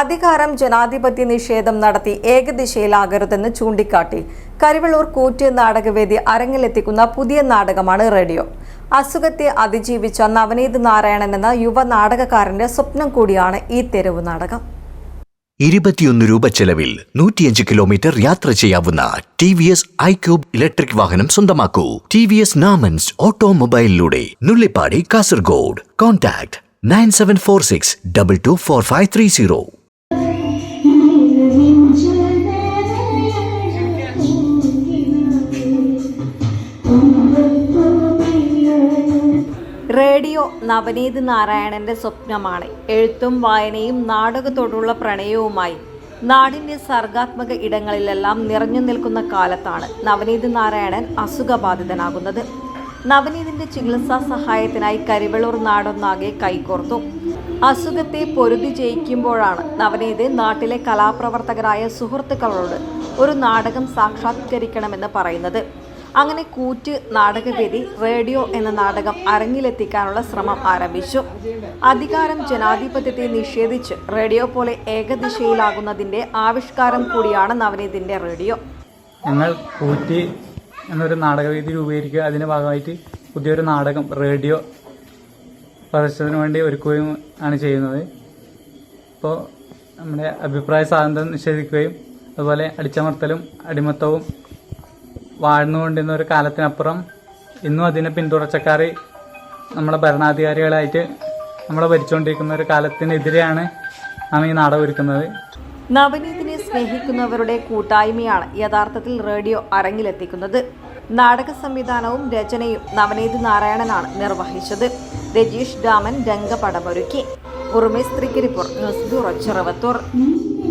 അധികാരം ജനാധിപത്യ നിഷേധം നടത്തി ഏകദിശയിലാകരുതെന്ന് ചൂണ്ടിക്കാട്ടി കരിവള്ളൂർ കൂറ്റ് നാടകവേദി അരങ്ങിലെത്തിക്കുന്ന പുതിയ നാടകമാണ് റേഡിയോ. അസുഖത്തെ അതിജീവിച്ച നവനീത് നാരായണൻ എന്ന യുവ നാടകക്കാരന്റെ സ്വപ്നം കൂടിയാണ് ഈ തെരുവ് നാടകം. ഇരുപത്തിയൊന്ന് രൂപ ചെലവിൽ നൂറ്റിയഞ്ച് കിലോമീറ്റർ യാത്ര ചെയ്യാവുന്ന T V S iQube electric വാഹനം സ്വന്തമാക്കൂ. T V S Namans ഓട്ടോമൊബൈലിലൂടെ Nullippady Kasaragod. Contact nine seven four six double two four five three zero. Radio Navaneeth നാരായണന്റെ സ്വപ്നമാണ്. എഴുത്തും വായനയും നാടകത്തോടുള്ള പ്രണയവുമായി നാടിന്റെ സർഗാത്മക ഇടങ്ങളിലെല്ലാം നിറഞ്ഞു നിൽക്കുന്ന കാലത്താണ് നവനീത് നാരായണൻ അസുഖബാധിതനാകുന്നത്. നവനീതിന്റെ ചികിത്സാ സഹായത്തിനായി കരിവെളൂർ നാടൊന്നാകെ കൈകോർത്തു. അസുഖത്തെ പൊരുതി ജയിക്കുമ്പോഴാണ് നവനീത് നാട്ടിലെ കലാപ്രവർത്തകരായ സുഹൃത്തുക്കളോട് ഒരു നാടകം സാക്ഷാത്കരിക്കണമെന്ന് പറയുന്നത്. അങ്ങനെ കൂറ്റ് നാടകവേദി റേഡിയോ എന്ന നാടകം അരങ്ങിലെത്തിക്കാനുള്ള ശ്രമം ആരംഭിച്ചു. അധികാരം ജനാധിപത്യത്തെ നിഷേധിച്ച് റേഡിയോ പോലെ ഏകദിശയിലാകുന്നതിന്റെ ആവിഷ്കാരം കൂടിയാണ് നവനീതിന്റെ റേഡിയോ. ഞങ്ങൾ കൂറ്റ് എന്നൊരു നാടകവേദി രൂപീകരിക്കുക അതിന്റെ ഭാഗമായിട്ട് പുതിയൊരു നാടകം റേഡിയോ പ്രദർശനത്തിന് വേണ്ടി ഒരുക്കുകയും ആണ് ചെയ്യുന്നത്. ഇപ്പോൾ നമ്മുടെ അഭിപ്രായ സ്വാതന്ത്ര്യം നിഷേധിക്കുകയും അതുപോലെ അടിച്ചമർത്തലും അടിമത്തവും വാഴ്ന്നുകൊണ്ടിരുന്ന ഒരു കാലത്തിനപ്പുറം ഇന്നും അതിനെ പിന്തുടർച്ചക്കാർ നമ്മളെ ഭരണാധികാരികളായിട്ട് നമ്മളെ ഭരിച്ചുകൊണ്ടിരിക്കുന്ന ഒരു കാലത്തിനെതിരെയാണ് നാം ഈ നാടകം ഒരുക്കുന്നത്. നവനീതിനെ സ്നേഹിക്കുന്നവരുടെ കൂട്ടായ്മയാണ് യഥാർത്ഥത്തിൽ റേഡിയോ അരങ്ങിലെത്തിക്കുന്നത്. നാടക സംവിധാനവും രചനയും നവനീത് നാരായണനാണ് നിർവഹിച്ചത്. രജീഷ് ഡാമൻ രംഗപടമൊരുക്കി. ഉറുമേസ് റിപ്പോർട്ട് ന്യൂസ് ബ്യൂറോ ചെറുവത്തൂർ.